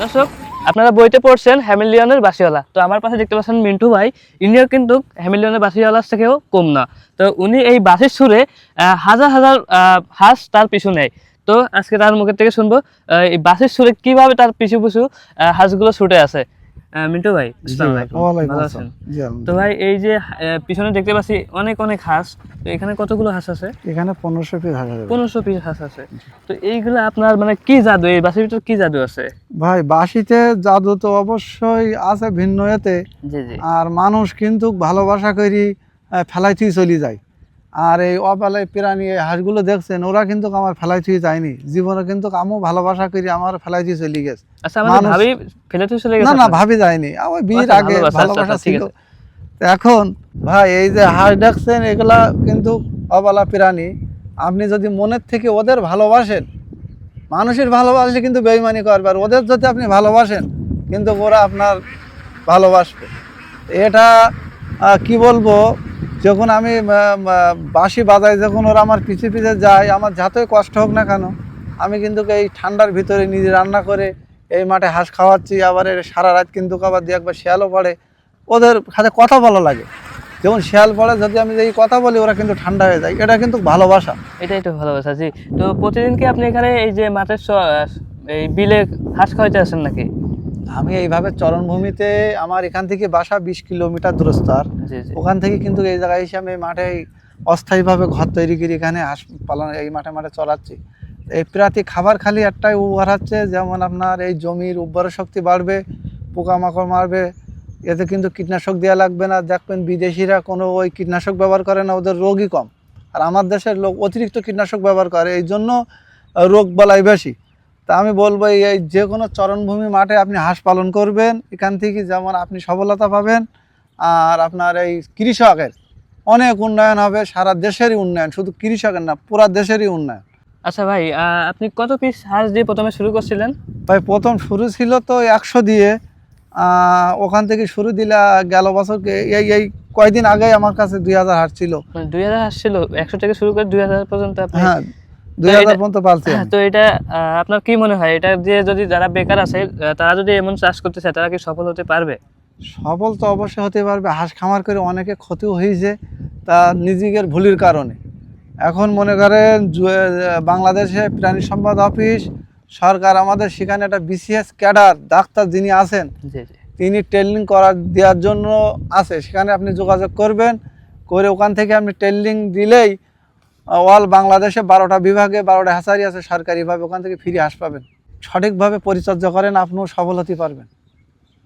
দর্শক, আপনারা বইতে পড়ছেন হ্যামিলিয়নের বাসিওয়ালা তো আমার পাশে দেখতে পাচ্ছেন মিন্টু ভাই। ইনিও কিন্তু হ্যামিলিয়নের বাসিওয়ালার থেকেও কম না। তো উনি এই বাসির সুরে হাজার হাজার হাঁস তার পিছু নেয়। তো আজকে তার মুখের থেকে শুনব এই বাসের সুরে কীভাবে তার পিছু পিছু হাঁসগুলো ছুটে আছে মিন্টু ভাই তো ভাই এই যে পিছনে দেখতে পাচ্ছি অনেক অনেক হাঁস। তো এখানে কতগুলো হাঁস আছে? এখানে পনেরোশো পিস হাঁস আছে। পনেরোশো পিস হাঁস আছে। তো এইগুলো আপনার মানে কি জাদু? এই বাসির ভিতর কি জাদু আছে? ভাই বাসিতে জাদু তো অবশ্যই আছে ভিন্ন এতে। আর মানুষ কিন্তু ভালোবাসা করি ফেলাইতেই চলে যায়। আর এই অপালায় প্রাণী এই হাঁসগুলো দেখছেন ওরা কিন্তু আমার ফেলাইতেই যায়নি। জীবনে কিন্তু আমিও ভালোবাসা করি আমার ফেলাইতেই চলে গেছে। আচ্ছা না না ভাবি যায়নি। আমার বিয়ের আচ্ছা, আগে ভালোবাসা, আচ্ছা, ছিল। এখন ভাই এই যে হাঁস দেখছেন এগুলা কিন্তু অবলা প্রাণী। আপনি যদি মনের থেকে ওদের ভালোবাসেন মানুষের ভালোবাসলে কিন্তু বেইমানি করবে। আর ওদের যদি আপনি ভালোবাসেন কিন্তু ওরা আপনার ভালোবাসবে। এটা কি বলব? যখন আমি বাঁশি বাজাই, যখন ওরা আমার পিছে পিছে যায়, আমার যতই কষ্ট হোক না কেন, আমি কিন্তু এই ঠান্ডার ভিতরে নিজে রান্না করে এই মাঠে হাঁস খাওয়াচ্ছি, আবার সারা রাত কিন্তু আবার দিয়ে একবার শিয়ালও পড়ে। ওদের সাথে কথা বলা লাগে। যেমন শিয়াল পড়ে, যদি আমি এই কথা বলি, ওরা কিন্তু ঠান্ডা হয়ে যায়। এটা কিন্তু ভালোবাসা। এটাই তো ভালোবাসা, জি। তো প্রতিদিন কি আপনি এখানে এই যে মাঠের এই বিলে হাঁস খাওয়াইতে আসেন নাকি? আমি এইভাবে চরণভূমিতে আমার এখান থেকে বাসা বিশ কিলোমিটার দূরস্থ আর। ওখান থেকে কিন্তু এই জায়গায় এসে আমি মাঠে অস্থায়ীভাবে ঘর তৈরি করে এখানে হাঁস পালন এই মাঠে মাঠে চলাচ্ছি এই প্রাতি খাবার খালি একটাই উপহার হচ্ছে যেমন আপনার এই জমির উর্বর শক্তি বাড়বে পোকামাকড় মারবে এতে কিন্তু কীটনাশক দেওয়া লাগবে না। দেখবেন বিদেশিরা কোনো ওই কীটনাশক ব্যবহার করে না ওদের রোগই কম। আর আমার দেশের লোক অতিরিক্ত কীটনাশক ব্যবহার করে এই জন্য রোগ বালাই বেশি। তা আমি বলব এই যে কোনো চরণভূমি মাঠে আপনি হাঁস পালন করবেন এখান থেকে যেমন আপনি সফলতা পাবেন আর আপনার এই কৃষকের অনেক উন্নয়ন হবে সারা দেশেরই উন্নয়ন শুধু কৃষকের না পুরা দেশেরই উন্নয়ন। আচ্ছা ভাই আপনি কত পিস হাঁস দিয়ে প্রথমে শুরু করছিলেন? ভাই প্রথম শুরু ছিল তো একশো দিয়ে ওখান থেকে শুরু দিলে গেল বছর এই এই কয়দিন আগে আমার কাছে দুই হাজার হাট ছিল। মানে দুই হাজার হাঁস ছিল একশো থেকে শুরু করে দুই হাজার পর্যন্ত হ্যাঁ দুই এটা- হাজার পর্যন্ত পালছি হ্যাঁ, তো এটা আপনার কি মনে হয়? এটা দিয়ে যদি যারা বেকার আছে তারা যদি এমন চাষ করতে চায় তারা কি সফল হতে পারবে? সফল তো অবশ্যই হতে পারবে। হাঁস খামার করে অনেকে ক্ষতিও হয়েছে তা নিজেদের ভুলের কারণে। এখন মনে করেন বাংলাদেশে প্রাণী সম্পদ অফিস সরকার আমাদের সেখানে একটা বিসিএস ক্যাডার ডাক্তার যিনি আছেন তিনি ট্রেনিং করার দেওয়ার জন্য আছে। সেখানে আপনি যোগাযোগ করবেন করে ওখান থেকে আপনি ট্রেনিং দিলেই অল বাংলাদেশে বারোটা বিভাগে বারোটা হাসারি আছে, সরকারিভাবে ওখান থেকে ফিরে আস পাবেন। সঠিকভাবে পরিচর্যা করেন, আপনিও সফল হতে পারবেন।